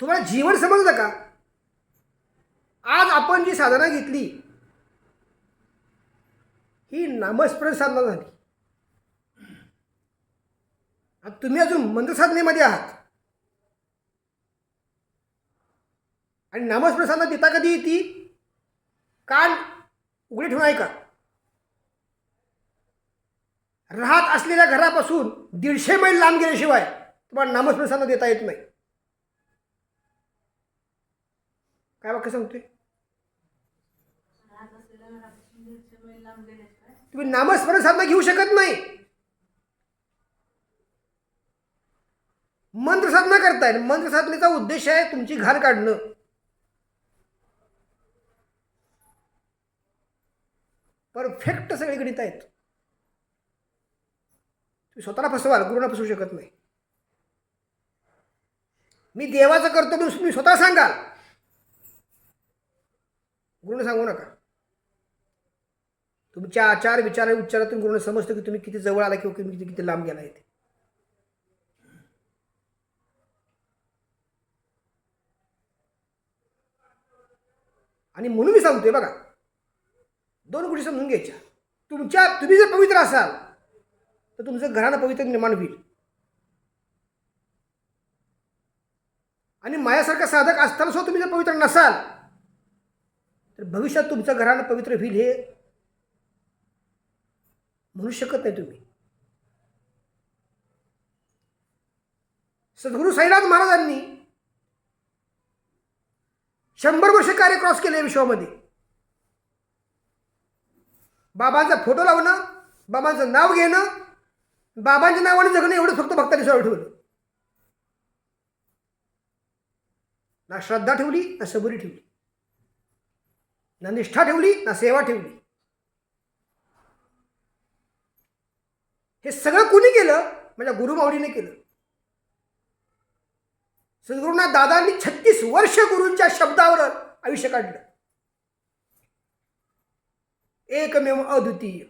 तुम्हाला जीवन समजलं का? आज आपण जी साधना घेतली ही नामस्मरण साधना झाली. तुम्ही अजून मंत्रसाधनेमध्ये आहात. आणि नामस्मरण साधना देता कधी ती कान उघडे ठेवून ऐका. राहत असलेल्या घरापासून दीडशे मैल लांब गेल्याशिवाय तुम्हाला नामस्मरण साधना देता येत नाही. काय वाक्य सांगतोय? तुम्ही नामस्मरण साधना घेऊ शकत नाही. मंत्र साधना करताय. मंत्र साधनेचा उद्देश आहे तुमची घाण काढणं. परफेक्ट सगळे गणित आहेत. तुम्ही स्वतःला फसवाल गुरुना फसवू शकत नाही. मी देवाचं करतो म्हणून तुम्ही स्वतः सांगाल. गुरुने सांगू नका. तुमच्या आचार विचार आणि उच्चारातून गुरुने समजतो की तुम्ही किती जवळ आला किंवा तुम्ही किती किती लांब गेला ते आणि म्हणून मी सांगतोय बघा. दोन गोष्टी समजून घ्यायच्या. तुमच्या तुम्ही जर पवित्र असाल तर तुमचं घरानं पवित्र निर्माण होईल. आणि माझ्यासारखा साधक असताना सुद्धा तुम्ही जर पवित्र नसाल तर भविष्यात तुमचं घरानं पवित्र होईल हे म्हणू शकत नाही तुम्ही. सद्गुरू साईनाथ महाराजांनी शंभर वर्ष कार्य क्रॉस केले विश्वामध्ये. बाबांचा फोटो लावणं बाबांचं नाव घेणं बाबांच्या नावाने जगणं एवढं फक्त भक्तांनी सवय ठेवलं. ना श्रद्धा ठेवली ना सबुरी ठेवली. ना निष्ठा ठेवली ना सेवा ठेवली. हे सगळं कुणी केलं? म्हणजे गुरुमावडीने केलं. सद्गुरुनाथ दादांनी छत्तीस वर्ष गुरूंच्या शब्दावर आयुष्य काढलं. एकमेव अद्वितीय.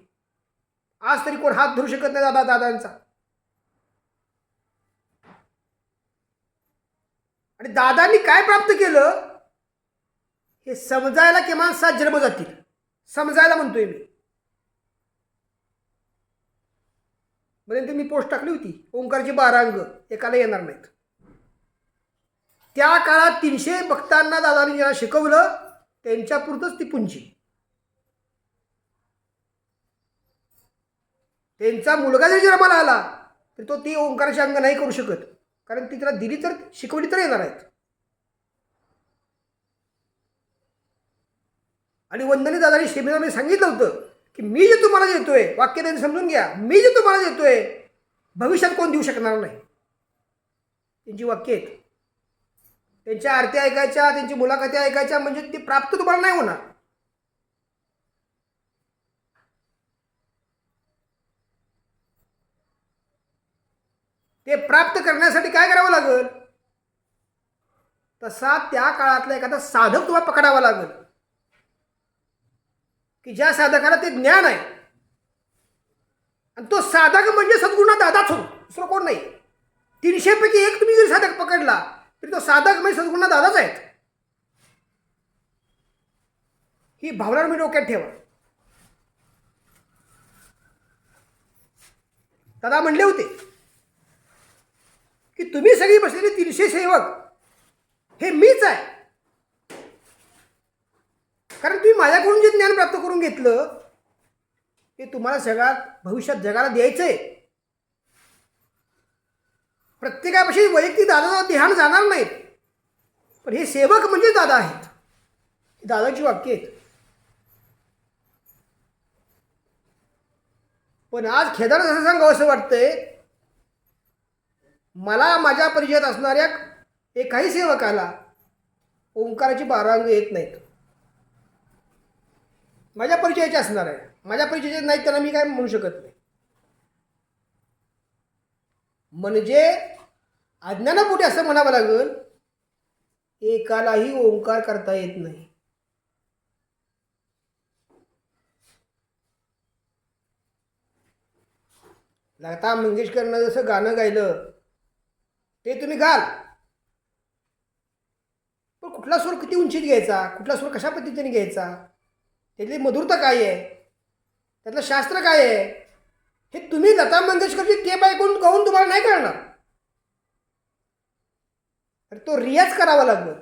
आज तरी कोण हात धरू शकत नाही दादा दादांचा. आणि दादांनी काय प्राप्त केलं? हे समजायला किमान सात जन्म जातील? समजायला म्हणतोय मी. म्हणजे मी पोस्ट टाकली होती. ओंकारची बारा अंग. एकाला येणार नाहीत. त्या काळात तीनशे भक्तांना दादांनी ज्यांना शिकवलं त्यांच्यापुरतंच ती पुंजी. त्यांचा मुलगा जरी जन्माला आला तर तो ती ओंकाराची अंग नाही करू शकत. कारण ती त्याला दिली तर शिकवली तर येणार आहेत. आणि वंदनी दादानी सेमिनारमध्ये सांगितलं होतं की मी जे तुम्हाला देतोय वाक्य त्यांनी समजून घ्या. मी जे तुम्हाला देतोय भविष्यात कोण देऊ शकणार नाही. त्यांची वाक्य आहेत. त्यांच्या आरती ऐकायच्या त्यांची मुलाखती ऐकायच्या म्हणजे ते प्राप्त तुम्हाला नाही होणार. ते प्राप्त करण्यासाठी काय करावं लागेल? तसा त्या काळातला एखादा साधक तुम्हाला पकडावा लागेल. की ज्या साधकाला ते ज्ञान आहे. आणि तो साधक म्हणजे सद्गुणा दादाच होतो दुसरं कोण नाही. तीनशेपैकी एक तुम्ही जरी साधक पकडला तरी तो साधक म्हणजे सद्गुणा दादाच आहेत. ही भावना मी डोक्यात ठेवा. दादा म्हणले होते की तुम्ही सगळी बसलेली तीनशे सेवक हे मीच आहे कारण तुम्ही माझ्याकडून जे ज्ञान प्राप्त करून घेतलं ते तुम्हाला सगळ्यात भविष्यात जगाला द्यायचं आहे प्रत्येकापाशी वैयक्तिक दादा ध्यान जाणार नाहीत पण हे सेवक म्हणजे दादा आहेत. दादाची वाक्य आहेत. पण आज खेदार असं सांगावं असं वाटतंय मला माझ्या परिचयात असणाऱ्या एकाही सेवकाला ओंकाराची बारांग येत नाहीत. माझ्या परिचयाचे असणार आहे. माझ्या परिचयाचे नाही त्यांना मी काय म्हणू शकत नाही. म्हणजे अज्ञानापुढे असं म्हणावं लागेल एकालाही ओंकार करता येत नाही. लता मंगेशकरनं जसं गाणं गायलं ते तुम्ही गाल पण कुठला स्वर किती उंचीत घ्यायचा? कुठला स्वर कशा पद्धतीने घ्यायचा? त्यातली मधुरता काय आहे? त्यातलं शास्त्र काय आहे? हे तुम्ही लता मंगेशकरची टेप ऐकून गाऊन तुम्हाला नाही कळणार. तर तो रियाज करावा लागेल.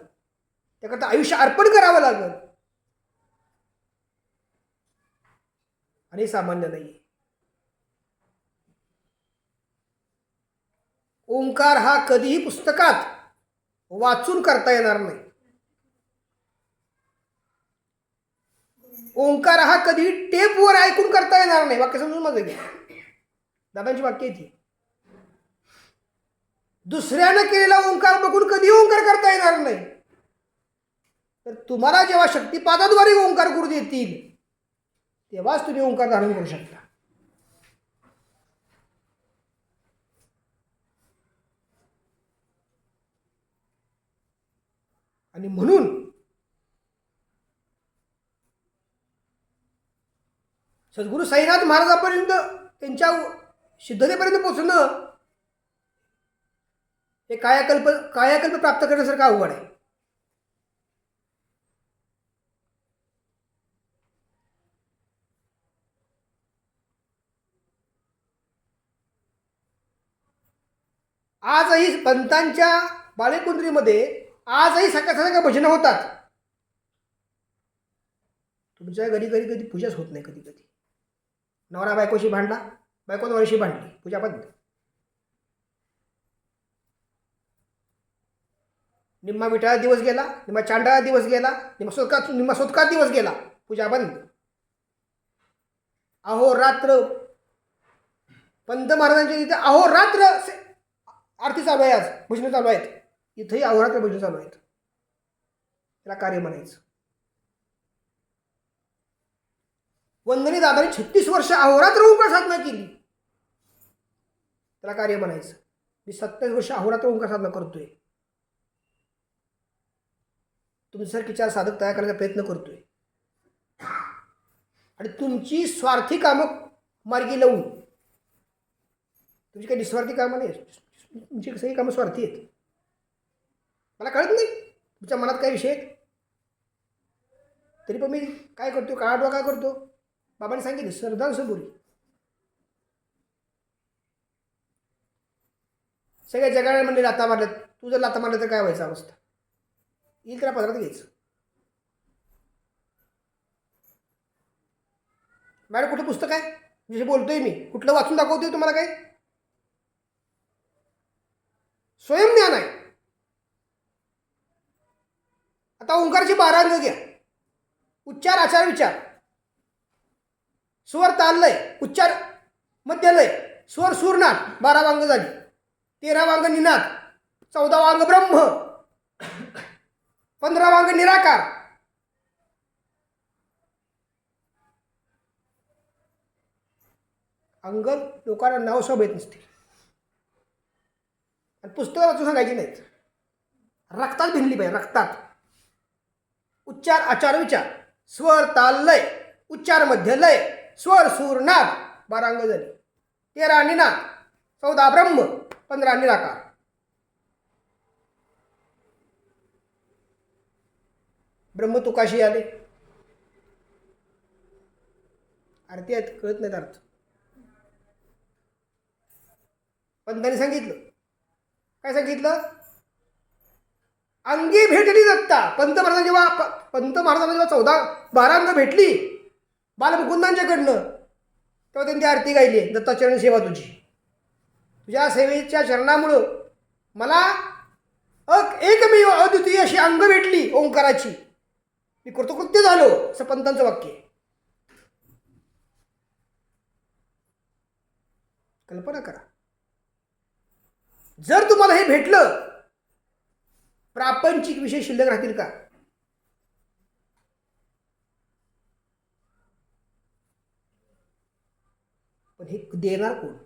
त्याकरता आयुष्य अर्पण करावं लागेल. आणि सामान्य नाही ओंकार हा कधीही पुस्तकात वाचून करता येणार नाही. ओंकार हा कधी टेपवर ऐकून करता येणार नाही. वाक्य समजून माझं घ्या. दादांची वाक्य येते ती दुसऱ्यानं केलेला ओंकार बघून कधी ओंकार करता येणार नाही. तर तुम्हाला जेव्हा शक्तिपादाद्वारे ओंकार करू देतील तेव्हाच तुम्ही ओंकार धारण करू शकता. आणि म्हणून सद्गुरू साईनाथ महाराजापर्यंत त्यांच्या सिद्धतेपर्यंत पोचणं हे कायाकल्प कायाकल्प प्राप्त करण्यासारखं अवघड आहे. आजही पंतांच्या बालेकुंद्रीमध्ये आजही सकाळ सकाळ भजनं होतात. तुमच्या घरी कधी कधी पूजाच होत नाही कधी कधी नवरा बायकोशी भांडला बायको नवऱ्याशी भांडली पूजा बंद. निम्मा विटाळा दिवस गेला निम्मा चांडाळा दिवस गेला निम्मा सोदका निम्मा सोदका दिवस गेला पूजा बंद. अहो रात्र. पंत महाराजांच्या तिथे अहो रात्र. आरती चालू आहे आज भजनं चालू आहेत. इथंही अहोरात्र भजनं चालू आहेत. त्याला कार्य म्हणायचं. वंदनी दादाने छत्तीस वर्ष अहोरात्र ओंकार साधना केली. त्याला कार्य म्हणायचं मी सत्तावीस वर्ष अहोरात्र ओंकार साधना करतोय. तुमच्यासारखी चार साधक तयार करण्याचा प्रयत्न करतोय. आणि तुमची स्वार्थी कामं मार्गी लावून तुमची काही निस्वार्थी कामं नाही तुमची सगळी कामं स्वार्थी आहेत. मला कळत नाही तुमच्या मनात काय विषय आहेत? तरी पण मी काय करतो काळाडवा काय करतो? बाबांनी सांगितलं सरदार सबुरी सगळ्या जगामध्ये लाता मारल्यात. तू जर लाता मारलं तर काय व्हायचं अवस्था? येईल त्याला पदरात घ्यायचं. मॅडम कुठं पुस्तक आहे? जे बोलतोय मी. कुठलं वाचून दाखवतोय तुम्हाला काय? स्वयंज्ञान आहे. आता ओंकारची बारा अंग घ्या. उच्चार आचार विचार. स्वर ताललय उच्चार मध्यलय. स्वर सूरनाथ बारा वांग झाली. तेरा वांग निनाद चौदा वांग ब्रह्म. पंधरा वांग निराकार. अंग लोकांना नाव सब येत नसते आणि पुस्तकं वाचून सांगायची नाहीत. रक्तात भिनली पाहिजे रक्तात. उच्चार आचार विचार. स्वर ताल लय उच्चार मध्य लय स्वर सूर नाद बारा अंग झाली तेरा निनाद चौदा ब्रह्म पंधरा निराकार. ब्रह्म तुकाशी आले? आरती आहेत कळत नाहीत अर्थ. पंतांनी सांगितलं. काय सांगितलं? अंगी भेटली दत्ता. पंत महाराजांना जेव्हा प- पंत महाराजांना जेव्हा चौदा बारा अंग भेटली बालमुकुंदांच्याकडनं तेव्हा त्यांनी आरती गायली दत्ताचरण सेवा तुझी. तुझ्या सेवेच्या चरणामुळं मला अक एकमेव अद्वितीय अशी अंग भेटली ओंकाराची. मी कृतकृत्य झालो असं पंतांचं वाक्य कल्पना करा. जर तुम्हाला हे भेटलं प्रापंचिक विषय शिल्लक राहतील का? पण हे देणार कोण?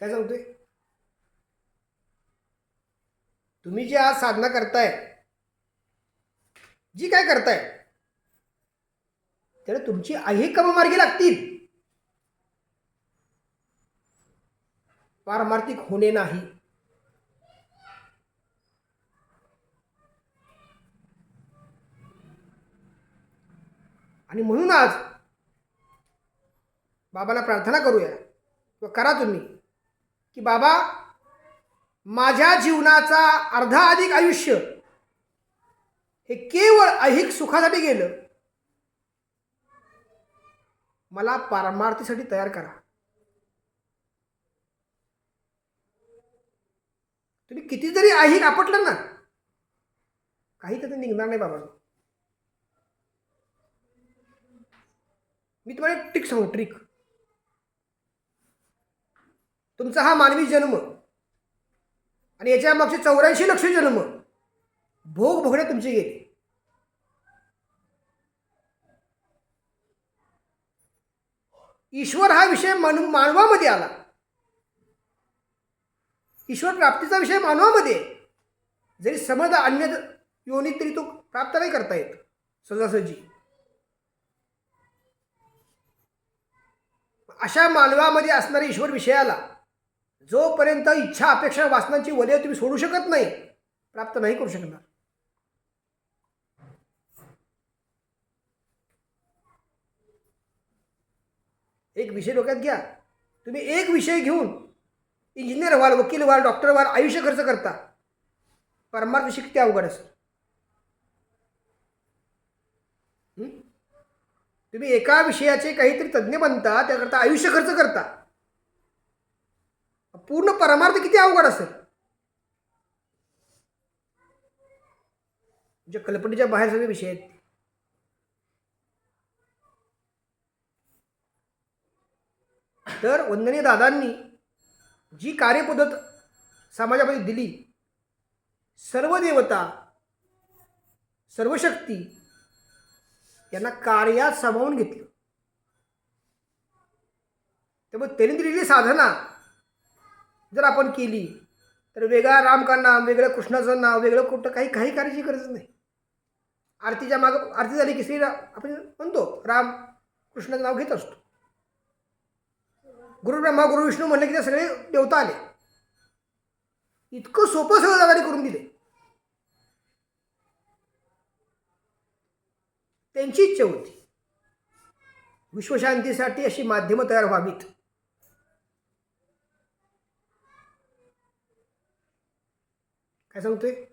काय सांगतोय? तुम्ही जी आज साधना करताय जी काय करताय त्याला तुमची आई कम मार्गी लागतील. पारमार्थिक होणे नाही. आणि म्हणून आज बाबाला प्रार्थना करूया किंवा करा तुम्ही की बाबा माझ्या जीवनाचा अर्धा अधिक आयुष्य हे केवळ ऐहिक सुखासाठी गेलं. मला पारमार्थीसाठी तयार करा. तुम्ही किती जरी ऐहिक आपटलं ना काही तर निघणार नाही बाबा मी तुम्हाला एक ट्रिक सांगू ट्रिक तुमचा हा मानवी जन्म आणि याच्या मागचे चौऱ्याऐंशी लक्ष जन्म भोग भोगण्यात तुमचे गेले. ईश्वर हा विषय मान मानवामध्ये आला. ईश्वर प्राप्तीचा विषय मानवामध्ये. जरी समज अन्य योनीत तरी तो प्राप्त नाही करता येत. सहजासहजी अशा मानवामध्ये असणाऱ्या ईश्वर विषयाला जोपर्यंत इच्छा अपेक्षा वासनांची वलय तुम्ही सोडू शकत नाही प्राप्त नाही करू शकणार. एक विषय डोक्यात घ्या. तुम्ही एक विषय घेऊन इंजिनियर व्हाल वकील व्हाल डॉक्टर व्हाल आयुष्य खर्च करता. परमार्थ शिकते अवघड असं तुम्ही एका विषयाचे काहीतरी तज्ज्ञ बनता त्याकरता आयुष्य खर्च करता. पूर्ण परमार्थ किती अवघड असेल? जे कल्पनेच्या बाहेर सगळे विषय आहेत. तर वंदनीय दादांनी जी कार्यपद्धत समाजामध्ये दिली सर्व देवता सर्व शक्ती यांना कार्यात सामावून घेतलं. त्यामुळे त्यांनी दिलेली साधना जर आपण केली तर वेगळा रामकांना नाम वेगळं कृष्णाचं नाव वेगळं कुठं काही काही करायची गरज नाही. आरतीच्या मागं आरती झाली की श्री आपण म्हणतो राम कृष्णाचं नाव घेत असतो. गुरु ब्रह्मा गुरु विष्णू म्हणले की ते सगळे देवता आले. इतकं सोपं सगळं दादाने करून दिले. त्यांची इच्छा होती. विश्वशांतीसाठी अशी माध्यमं तयार व्हावीत. काय सांगतोय?